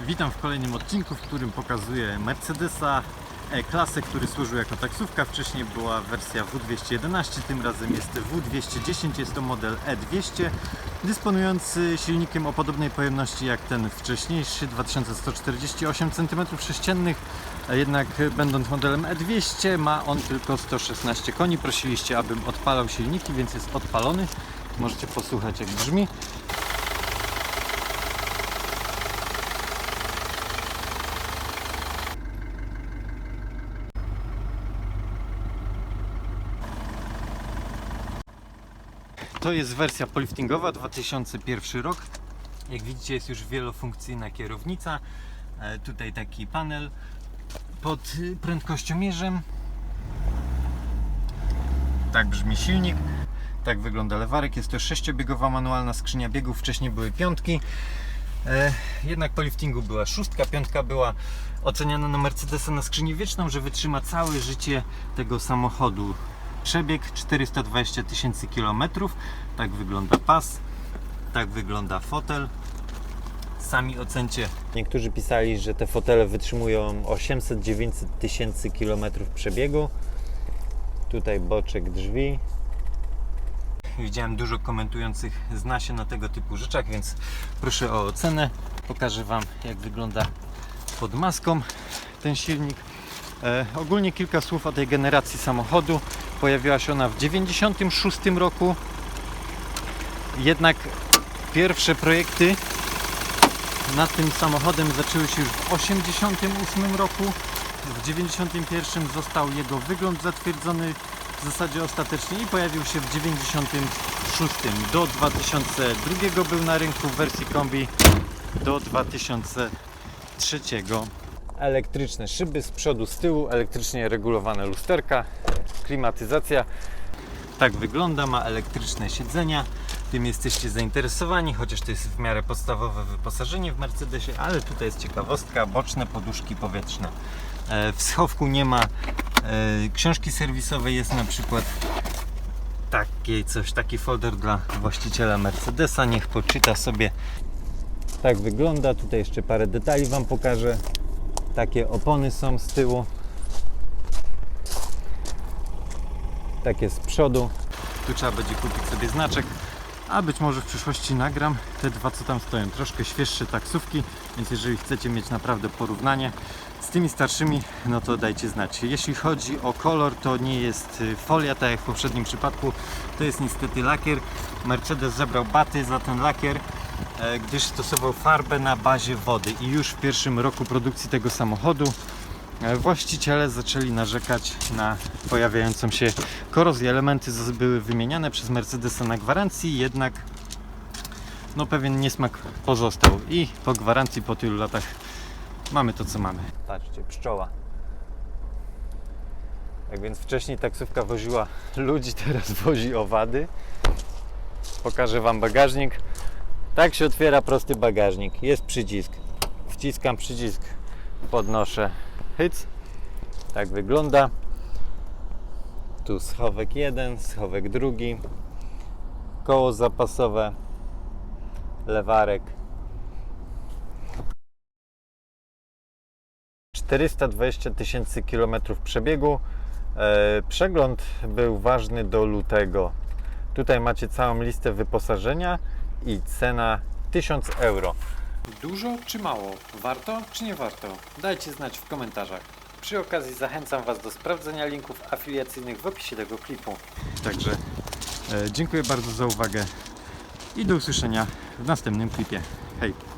Witam w kolejnym odcinku, w którym pokazuję Mercedesa E-klasę, który służył jako taksówka. Wcześniej była wersja W211, tym razem jest W210, jest to model E200, dysponujący silnikiem o podobnej pojemności jak ten wcześniejszy, 2148 cm3, a jednak będąc modelem E200 ma on tylko 116 koni. Prosiliście, abym odpalał silniki, więc jest odpalony. Możecie posłuchać jak brzmi. To jest wersja poliftingowa 2001 rok. Jak widzicie jest już wielofunkcyjna kierownica. E, Tutaj taki panel pod prędkościomierzem. Tak brzmi silnik. Tak wygląda lewarek. Jest to sześciobiegowa manualna skrzynia biegów. Wcześniej były piątki. E, jednak po liftingu była szóstka, piątka była oceniana na Mercedesa na skrzynię wieczną, że wytrzyma całe życie tego samochodu. Przebieg 420 tysięcy kilometrów. Tak wygląda pas, tak wygląda fotel. Sami ocencie. Niektórzy pisali, że te fotele wytrzymują 800-900 tysięcy kilometrów przebiegu. Tutaj boczek drzwi, Widziałem dużo komentujących, zna się na tego typu rzeczach, więc proszę o ocenę. Pokażę Wam, jak wygląda pod maską ten silnik. E, ogólnie kilka słów o tej generacji samochodu. Pojawiła się ona w 1996 roku. Jednak pierwsze projekty nad tym samochodem zaczęły się już w 1988 roku. W 1991 został jego wygląd zatwierdzony w zasadzie ostatecznie i pojawił się w 96. Do 2002 był na rynku w wersji kombi do 2003. Elektryczne szyby z przodu, z tyłu, elektrycznie regulowane lusterka, klimatyzacja. Tak wygląda, ma elektryczne siedzenia. Tym jesteście zainteresowani, chociaż to jest w miarę podstawowe wyposażenie w Mercedesie, ale tutaj jest ciekawostka, boczne poduszki powietrzne. E, W schowku nie ma e, książki serwisowej, jest na przykład taki coś, taki folder dla właściciela Mercedesa, niech poczyta sobie. Tak wygląda, tutaj jeszcze parę detali Wam pokażę. Takie opony są z tyłu. Takie z przodu. Tu trzeba będzie kupić sobie znaczek. A być może w przyszłości nagram te dwa, co tam stoją. Troszkę świeższe taksówki, więc jeżeli chcecie mieć naprawdę porównanie z tymi starszymi, no to dajcie znać. Jeśli chodzi o kolor, to nie jest y, folia, tak jak w poprzednim przypadku. To jest niestety lakier. Mercedes zabrał baty za ten lakier, gdyż stosował farbę na bazie wody. I już w pierwszym roku produkcji tego samochodu E, Właściciele zaczęli narzekać na pojawiającą się korozję. Elementy były wymieniane przez Mercedesa na gwarancji, jednak no pewien niesmak pozostał i po gwarancji po tylu latach mamy to co mamy. Patrzcie, pszczoła. Jak więc wcześniej taksówka woziła ludzi, teraz wozi owady. Pokażę Wam bagażnik. Tak się otwiera prosty bagażnik. Jest przycisk. Wciskam przycisk, podnoszę hyc. Tak wygląda. Tu schowek jeden, schowek drugi. Koło zapasowe. Lewarek. 420 tysięcy kilometrów przebiegu. E, Przegląd był ważny do lutego. Tutaj macie całą listę wyposażenia i cena 1000 euro. Dużo czy mało? Warto czy nie warto? Dajcie znać w komentarzach. Przy okazji zachęcam Was do sprawdzenia linków afiliacyjnych w opisie tego klipu. Także e, dziękuję bardzo za uwagę i do usłyszenia w następnym klipie. Hej!